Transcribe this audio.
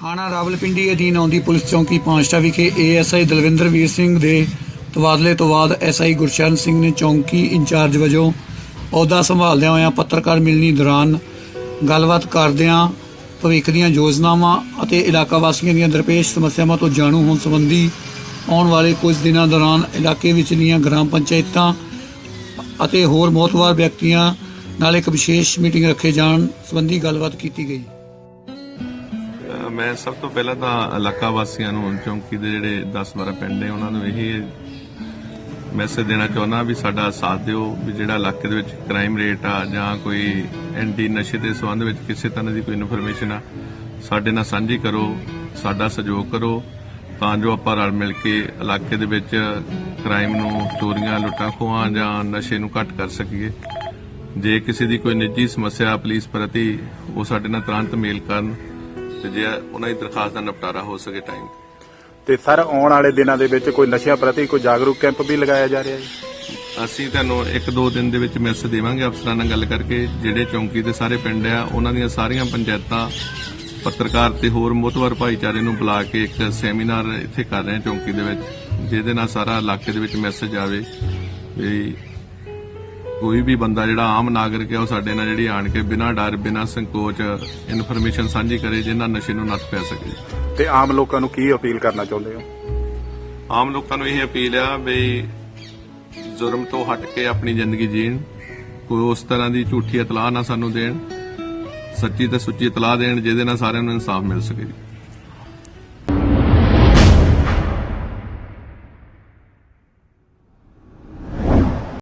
ਥਾਣਾ ਰਾਵਲਪਿੰਡੀ ਅਧੀਨ ਆਉਂਦੀ ਪੁਲਿਸ ਚੌਂਕੀ ਪਾਂਚਟਾ ਵਿਖੇ ਏਐਸਆਈ ਦਲਵਿੰਦਰ ਵੀਰ ਸਿੰਘ ਦੇ ਤਬਾਦਲੇ ਤੋਂ ਬਾਅਦ ਐਸਆਈ ਗੁਰਸ਼ਰਨ ਸਿੰਘ ਨੇ ਚੌਂਕੀ ਇੰਚਾਰਜ ਵਜੋਂ ਅਹੁਦਾ ਸੰਭਾਲਦਿਆਂ ਹੋਇਆਂ ਪੱਤਰਕਾਰ ਮਿਲਣੀ ਦੌਰਾਨ ਗੱਲਬਾਤ ਕਰਦਿਆਂ ਭਵਿੱਖ ਦੀਆਂ ਯੋਜਨਾਵਾਂ ਅਤੇ ਇਲਾਕਾ ਵਾਸੀਆਂ ਦੀਆਂ ਦਰਪੇਸ਼ ਸਮੱਸਿਆਵਾਂ ਤੋਂ ਜਾਣੂ ਹੋਣ ਸੰਬੰਧੀ ਆਉਣ ਵਾਲੇ ਕੁਝ ਦਿਨਾਂ ਦੌਰਾਨ ਇਲਾਕੇ ਵਿਚਲੀਆਂ ਗ੍ਰਾਮ ਪੰਚਾਇਤਾਂ ਅਤੇ ਹੋਰ ਮੋਤਵਾਰ ਵਿਅਕਤੀਆਂ ਨਾਲ ਇੱਕ ਵਿਸ਼ੇਸ਼ ਮੀਟਿੰਗ ਰੱਖੇ ਜਾਣ ਸੰਬੰਧੀ ਗੱਲਬਾਤ ਕੀਤੀ ਗਈ। ਮੈਂ ਸਭ ਤੋਂ ਪਹਿਲਾਂ ਤਾਂ ਇਲਾਕਾ ਵਾਸੀਆਂ ਨੂੰ, ਚੌਂਕੀ ਦੇ ਜਿਹੜੇ 10-12 ਪਿੰਡ ਨੇ, ਉਹਨਾਂ ਨੂੰ ਇਹ ਮੈਸੇਜ ਦੇਣਾ ਚਾਹੁੰਦਾ ਵੀ ਸਾਡਾ ਸਾਥ ਦਿਓ ਵੀ ਜਿਹੜਾ ਇਲਾਕੇ ਦੇ ਵਿੱਚ ਕ੍ਰਾਈਮ ਰੇਟ ਆ ਜਾਂ ਕੋਈ ਐਂਟੀ ਨਸ਼ੇ ਦੇ ਸੰਬੰਧ ਵਿੱਚ ਕਿਸੇ ਤਰ੍ਹਾਂ ਦੀ ਕੋਈ ਇਨਫੋਰਮੇਸ਼ਨ ਆ, ਸਾਡੇ ਨਾਲ ਸਾਂਝੀ ਕਰੋ, ਸਾਡਾ ਸਹਿਯੋਗ ਕਰੋ, ਤਾਂ ਜੋ ਆਪਾਂ ਰਲ ਮਿਲ ਕੇ ਇਲਾਕੇ ਦੇ ਵਿੱਚ ਕ੍ਰਾਈਮ ਨੂੰ, ਚੋਰੀਆਂ, ਲੁੱਟਾਂ ਖੋਹਾਂ ਜਾਂ ਨਸ਼ੇ ਨੂੰ ਘੱਟ ਕਰ ਸਕੀਏ। ਜੇ ਕਿਸੇ ਦੀ ਕੋਈ ਨਿੱਜੀ ਸਮੱਸਿਆ ਪੁਲਿਸ ਪ੍ਰਤੀ ਉਹ ਸਾਡੇ ਨਾਲ ਤੁਰੰਤ ਮੇਲ ਕਰਨ ਤੇ ਜੇ ਉਹਨਾਂ ਦੀ ਦਰਖਾਸਤ ਦਾ ਨਿਪਟਾਰਾ ਹੋ ਸਕੇ ਟਾਈਮ ਤੇ। ਸਰ ਆਉਣ ਵਾਲੇ ਦਿਨਾਂ ਦੇ ਵਿੱਚ ਕੋਈ ਨਸ਼ਿਆਂ ਪ੍ਰਤੀ ਕੋਈ ਜਾਗਰੂਕ ਕੈਂਪ ਵੀ ਲਗਾਇਆ ਜਾ ਰਿਹਾ ਹੈ? ਅਸੀਂ ਤੁਹਾਨੂੰ ਇੱਕ ਦੋ ਦਿਨ ਦੇ ਵਿੱਚ ਮੈਸੇਜ ਦੇਵਾਂਗੇ ਅਫਸਰਾਂ ਨਾਲ ਗੱਲ ਕਰਕੇ ਜਿਹੜੇ ਚੌਂਕੀ ਦੇ ਸਾਰੇ ਪਿੰਡ ਆ ਉਹਨਾਂ ਦੀਆਂ ਸਾਰੀਆਂ ਪੰਚਾਇਤਾਂ ਪੱਤਰਕਾਰ ਤੇ ਹੋਰ ਮੋਤਵਰ ਭਾਈਚਾਰੇ ਨੂੰ ਬੁਲਾ ਕੇ ਇੱਕ ਸੈਮੀਨਾਰ ਇੱਥੇ ਕਰ ਰਹੇ ਹਾਂ ਚੌਂਕੀ ਦੇ ਵਿੱਚ ਜਿਹਦੇ ਨਾਲ ਸਾਰਾ ਇਲਾਕੇ ਦੇ ਵਿੱਚ ਮੈਸੇਜ ਆਵੇ ਵੀ ਕੋਈ ਵੀ ਬੰਦਾ ਜਿਹੜਾ ਆਮ ਨਾਗਰਿਕ ਹੈ ਉਹ ਸਾਡੇ ਨਾਲ ਜਿਹੜੀ ਆਣ ਕੇ ਬਿਨਾਂ ਡਰ ਬਿਨਾਂ ਸੰਕੋਚ ਇਨਫੋਰਮੇਸ਼ਨ ਸਾਂਝੀ ਕਰੇ ਜਿਨ੍ਹਾਂ ਨਸ਼ੇ ਨੂੰ ਨੱਥ ਪੈ ਸਕੇ। ਤੇ ਆਮ ਲੋਕਾਂ ਨੂੰ ਕੀ ਅਪੀਲ ਕਰਨਾ ਚਾਹੁੰਦੇ ਹੋ? ਆਮ ਲੋਕਾਂ ਨੂੰ ਇਹ ਅਪੀਲ ਆ ਵੀ ਜ਼ੁਰਮ ਤੋਂ ਹਟ ਕੇ ਆਪਣੀ ਜ਼ਿੰਦਗੀ ਜੀਣ ਕੋਈ ਉਸ ਤਰ੍ਹਾਂ ਦੀ ਝੂਠੀ ਇਤਲਾਹ ਨਾ ਸਾਨੂੰ ਦੇਣ ਸੱਚੀ ਤੇ ਸੁੱਚੀ ਇਤਲਾਹ ਦੇਣ ਜਿਹਦੇ ਨਾਲ ਸਾਰਿਆਂ ਨੂੰ ਇਨਸਾਫ ਮਿਲ ਸਕੇ।